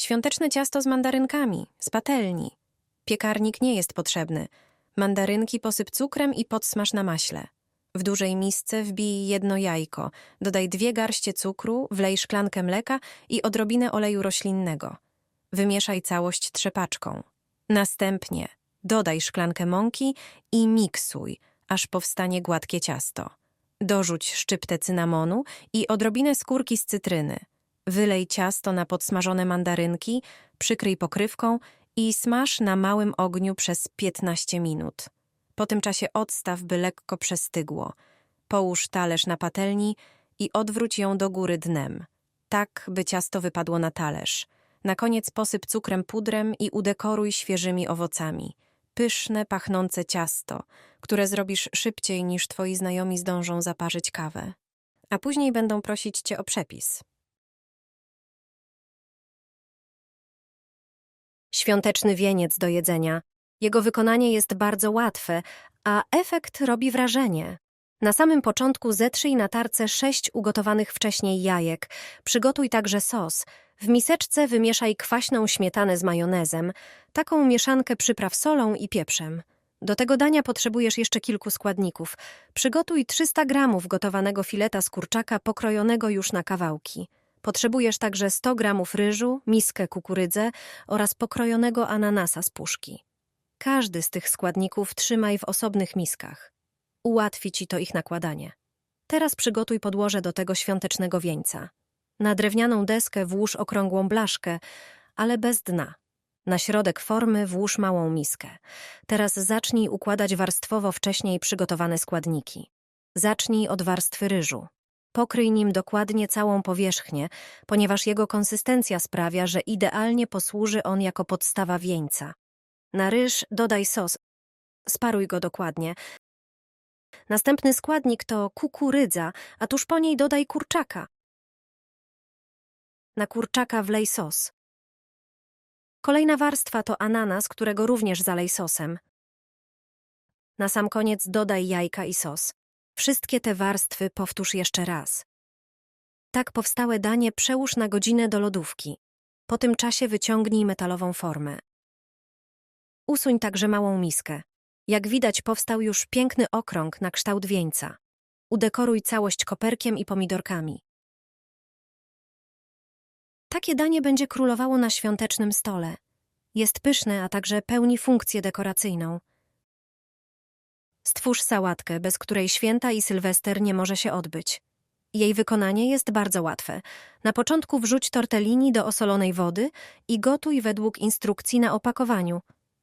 Świąteczne ciasto z mandarynkami, z patelni. Piekarnik nie jest potrzebny. Mandarynki posyp cukrem i podsmaż na maśle. W dużej misce wbij jedno jajko, dodaj dwie garście cukru, wlej szklankę mleka i odrobinę oleju roślinnego. Wymieszaj całość trzepaczką. Następnie dodaj szklankę mąki i miksuj, aż powstanie gładkie ciasto. Dorzuć szczyptę cynamonu i odrobinę skórki z cytryny. Wylej ciasto na podsmażone mandarynki, przykryj pokrywką i smaż na małym ogniu przez 15 minut. Po tym czasie odstaw, by lekko przestygło. Połóż talerz na patelni i odwróć ją do góry dnem, tak by ciasto wypadło na talerz. Na koniec posyp cukrem pudrem i udekoruj świeżymi owocami. Pyszne, pachnące ciasto, które zrobisz szybciej niż twoi znajomi zdążą zaparzyć kawę. A później będą prosić cię o przepis. Świąteczny wieniec do jedzenia. Jego wykonanie jest bardzo łatwe, a efekt robi wrażenie. Na samym początku zetrzyj na tarce sześć ugotowanych wcześniej jajek. Przygotuj także sos. W miseczce wymieszaj kwaśną śmietanę z majonezem. Taką mieszankę przypraw solą i pieprzem. Do tego dania potrzebujesz jeszcze kilku składników. Przygotuj 300 gramów gotowanego fileta z kurczaka pokrojonego już na kawałki. Potrzebujesz także 100 gramów ryżu, miskę kukurydzy oraz pokrojonego ananasa z puszki. Każdy z tych składników trzymaj w osobnych miskach. Ułatwi ci to ich nakładanie. Teraz przygotuj podłoże do tego świątecznego wieńca. Na drewnianą deskę włóż okrągłą blaszkę, ale bez dna. Na środek formy włóż małą miskę. Teraz zacznij układać warstwowo wcześniej przygotowane składniki. Zacznij od warstwy ryżu. Pokryj nim dokładnie całą powierzchnię, ponieważ jego konsystencja sprawia, że idealnie posłuży on jako podstawa wieńca. Na ryż dodaj sos. Sparuj go dokładnie. Następny składnik to kukurydza, a tuż po niej dodaj kurczaka. Na kurczaka wlej sos. Kolejna warstwa to ananas, którego również zalej sosem. Na sam koniec dodaj jajka i sos. Wszystkie te warstwy powtórz jeszcze raz. Tak powstałe danie przełóż na godzinę do lodówki. Po tym czasie wyciągnij metalową formę. Usuń także małą miskę. Jak widać, powstał już piękny okrąg na kształt wieńca. Udekoruj całość koperkiem i pomidorkami. Takie danie będzie królowało na świątecznym stole. Jest pyszne, a także pełni funkcję dekoracyjną. Stwórz sałatkę, bez której święta i sylwester nie może się odbyć. Jej wykonanie jest bardzo łatwe. Na początku wrzuć tortellini do osolonej wody i gotuj według instrukcji na opakowaniu.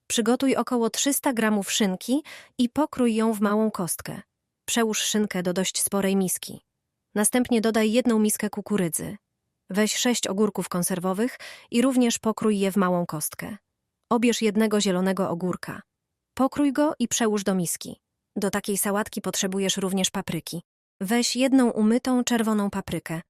Przygotuj około 300 gramów szynki i pokrój ją w małą kostkę. Przełóż szynkę do dość sporej miski. Następnie dodaj jedną miskę kukurydzy. Weź sześć ogórków konserwowych i również pokrój je w małą kostkę. Obierz jednego zielonego ogórka. Pokrój go i przełóż do miski. Do takiej sałatki potrzebujesz również papryki. Weź jedną umytą czerwoną paprykę.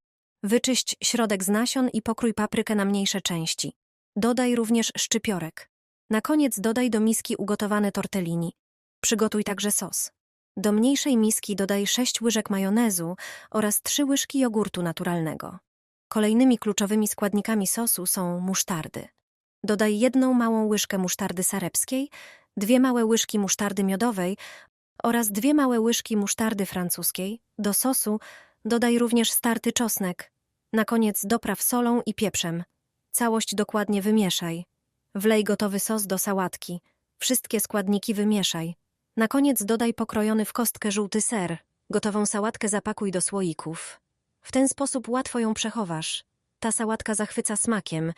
Wyczyść środek z nasion i pokrój paprykę na mniejsze części. Dodaj również szczypiorek. Na koniec dodaj do miski ugotowane tortellini. Przygotuj także sos. Do mniejszej miski dodaj 6 łyżek majonezu oraz 3 łyżki jogurtu naturalnego. Kolejnymi kluczowymi składnikami sosu są musztardy. Dodaj jedną małą łyżkę musztardy sarepskiej, dwie małe łyżki musztardy miodowej oraz dwie małe łyżki musztardy francuskiej. Do sosu dodaj również starty czosnek. Na koniec dopraw solą i pieprzem. Całość dokładnie wymieszaj. Wlej gotowy sos do sałatki. Wszystkie składniki wymieszaj. Na koniec dodaj pokrojony w kostkę żółty ser. Gotową sałatkę zapakuj do słoików. W ten sposób łatwo ją przechowasz. Ta sałatka zachwyca smakiem.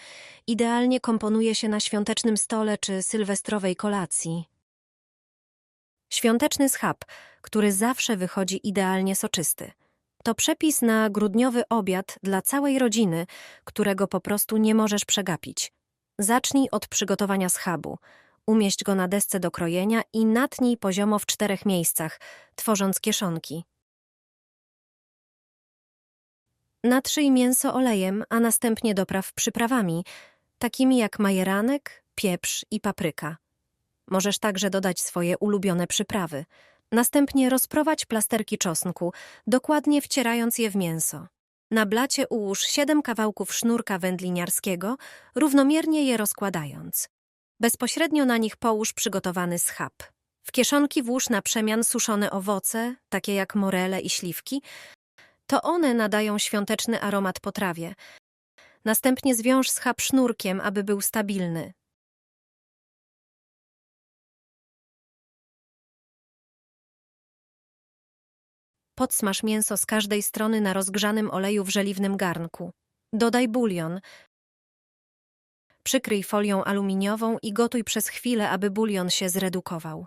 Idealnie komponuje się na świątecznym stole czy sylwestrowej kolacji. Świąteczny schab, który zawsze wychodzi idealnie soczysty. To przepis na grudniowy obiad dla całej rodziny, którego po prostu nie możesz przegapić. Zacznij od przygotowania schabu. Umieść go na desce do krojenia i natnij poziomo w czterech miejscach, tworząc kieszonki. Natrzyj mięso olejem, a następnie dopraw przyprawami, takimi jak majeranek, pieprz i papryka. Możesz także dodać swoje ulubione przyprawy. Następnie rozprowadź plasterki czosnku, dokładnie wcierając je w mięso. Na blacie ułóż siedem kawałków sznurka wędliniarskiego, równomiernie je rozkładając. Bezpośrednio na nich połóż przygotowany schab. W kieszonki włóż na przemian suszone owoce, takie jak morele i śliwki. To one nadają świąteczny aromat potrawie. Następnie zwiąż schab sznurkiem, aby był stabilny. Podsmaż mięso z każdej strony na rozgrzanym oleju w żeliwnym garnku. Dodaj bulion. Przykryj folią aluminiową i gotuj przez chwilę, aby bulion się zredukował.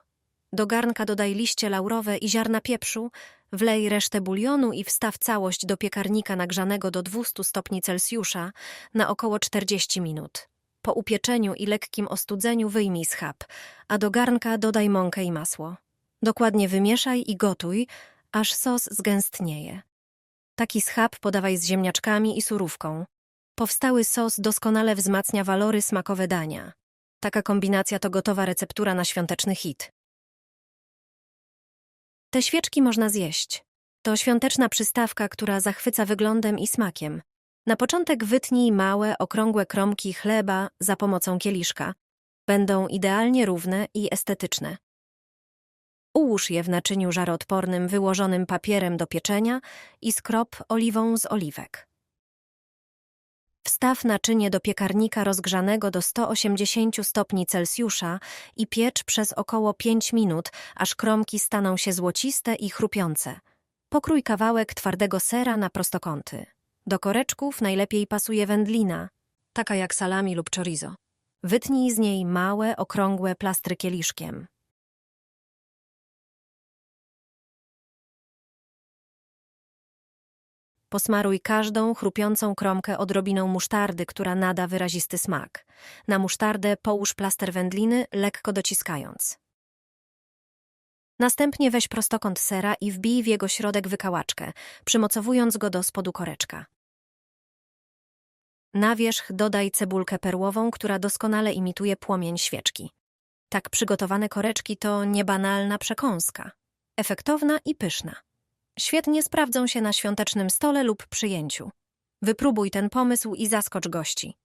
Do garnka dodaj liście laurowe i ziarna pieprzu, wlej resztę bulionu i wstaw całość do piekarnika nagrzanego do 200 stopni Celsjusza na około 40 minut. Po upieczeniu i lekkim ostudzeniu wyjmij schab, a do garnka dodaj mąkę i masło. Dokładnie wymieszaj i gotuj, aż sos zgęstnieje. Taki schab podawaj z ziemniaczkami i surówką. Powstały sos doskonale wzmacnia walory smakowe dania. Taka kombinacja to gotowa receptura na świąteczny hit. Te świeczki można zjeść. To świąteczna przystawka, która zachwyca wyglądem i smakiem. Na początek wytnij małe, okrągłe kromki chleba za pomocą kieliszka. Będą idealnie równe i estetyczne. Ułóż je w naczyniu żaroodpornym wyłożonym papierem do pieczenia i skrop oliwą z oliwek. Wstaw naczynie do piekarnika rozgrzanego do 180 stopni Celsjusza i piecz przez około 5 minut, aż kromki staną się złociste i chrupiące. Pokrój kawałek twardego sera na prostokąty. Do koreczków najlepiej pasuje wędlina, taka jak salami lub chorizo. Wytnij z niej małe, okrągłe plastry kieliszkiem. Posmaruj każdą chrupiącą kromkę odrobiną musztardy, która nada wyrazisty smak. Na musztardę połóż plaster wędliny, lekko dociskając. Następnie weź prostokąt sera i wbij w jego środek wykałaczkę, przymocowując go do spodu koreczka. Na wierzch dodaj cebulkę perłową, która doskonale imituje płomień świeczki. Tak przygotowane koreczki to niebanalna przekąska. Efektowna i pyszna. Świetnie sprawdzą się na świątecznym stole lub przyjęciu. Wypróbuj ten pomysł i zaskocz gości.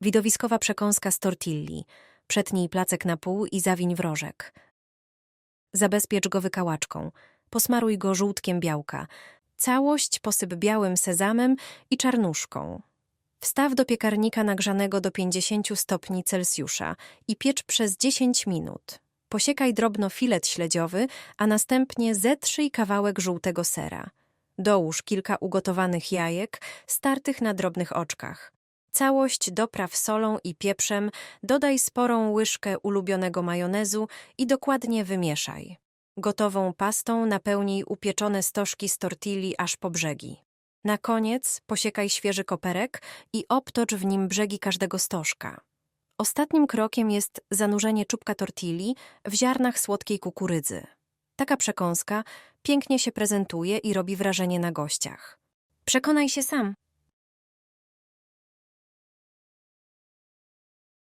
Widowiskowa przekąska z tortilli. Przetnij placek na pół i zawiń w rożek. Zabezpiecz go wykałaczką. Posmaruj go żółtkiem białka. Całość posyp białym sezamem i czarnuszką. Wstaw do piekarnika nagrzanego do 50 stopni Celsjusza i piecz przez 10 minut. Posiekaj drobno filet śledziowy, a następnie zetrzyj kawałek żółtego sera. Dołóż kilka ugotowanych jajek, startych na drobnych oczkach. Całość dopraw solą i pieprzem, dodaj sporą łyżkę ulubionego majonezu i dokładnie wymieszaj. Gotową pastą napełnij upieczone stożki z tortilli aż po brzegi. Na koniec posiekaj świeży koperek i obtocz w nim brzegi każdego stożka. Ostatnim krokiem jest zanurzenie czubka tortilli w ziarnach słodkiej kukurydzy. Taka przekąska pięknie się prezentuje i robi wrażenie na gościach. Przekonaj się sam.